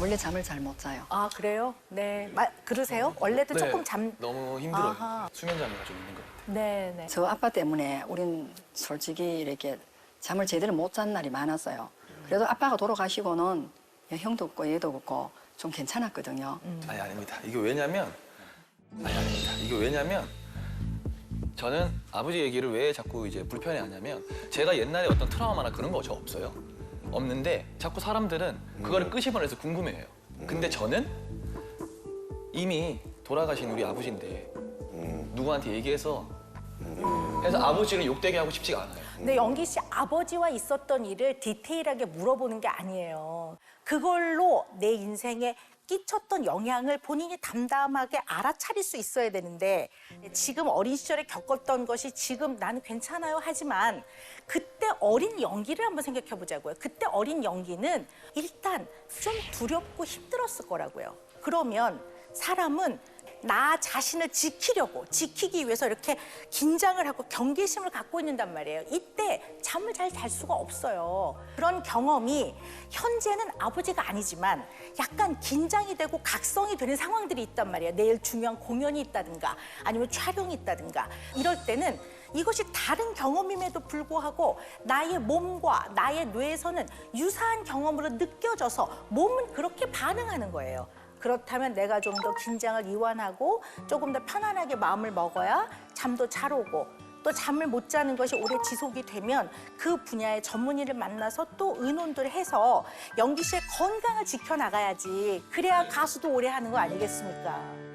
원래 잠을 잘 못 자요. 아 그래요? 네. 마, 그러세요? 원래도 조금 잠. 네, 너무 힘들어요. 아하. 수면 장애가 좀 있는 것 같아요. 네, 네. 저 아빠 때문에 우린 솔직히 이렇게 잠을 제대로 못 잔 날이 많았어요. 그래도 아빠가 돌아가시고는 형도 없고 얘도 없고 좀 괜찮았거든요. 아니 아닙니다. 이게 왜냐면 아니 아닙니다. 이게 왜냐면 저는 아버지 얘기를 왜 자꾸 이제 불편해하냐면 제가 옛날에 어떤 트라우마나 그런 거 저 없어요. 없는데 자꾸 사람들은 그거를 끄집어내서 궁금해해요. 근데 저는 이미 돌아가신 우리 아버지인데 누구한테 얘기해서 해서 아버지를 욕되게 하고 싶지가 않아요. 근데 영기 씨 아버지와 있었던 일을 디테일하게 물어보는 게 아니에요. 그걸로 내 인생에 끼쳤던 영향을 본인이 담담하게 알아차릴 수 있어야 되는데 지금 어린 시절에 겪었던 것이 지금 나는 괜찮아요 하지만 그때 어린 연기를 한번 생각해 보자고요. 그때 어린 연기는 일단 좀 두렵고 힘들었을 거라고요. 그러면 사람은 나 자신을 지키려고 지키기 위해서 이렇게 긴장을 하고 경계심을 갖고 있는단 말이에요. 이때 잠을 잘 잘 수가 없어요. 그런 경험이 현재는 아버지가 아니지만 약간 긴장이 되고 각성이 되는 상황들이 있단 말이에요. 내일 중요한 공연이 있다든가 아니면 촬영이 있다든가 이럴 때는 이것이 다른 경험임에도 불구하고 나의 몸과 나의 뇌에서는 유사한 경험으로 느껴져서 몸은 그렇게 반응하는 거예요. 그렇다면 내가 좀 더 긴장을 이완하고 조금 더 편안하게 마음을 먹어야 잠도 잘 오고 또 잠을 못 자는 것이 오래 지속이 되면 그 분야의 전문의를 만나서 또 의논들을 해서 영기 씨의 건강을 지켜나가야지 그래야 가수도 오래 하는 거 아니겠습니까?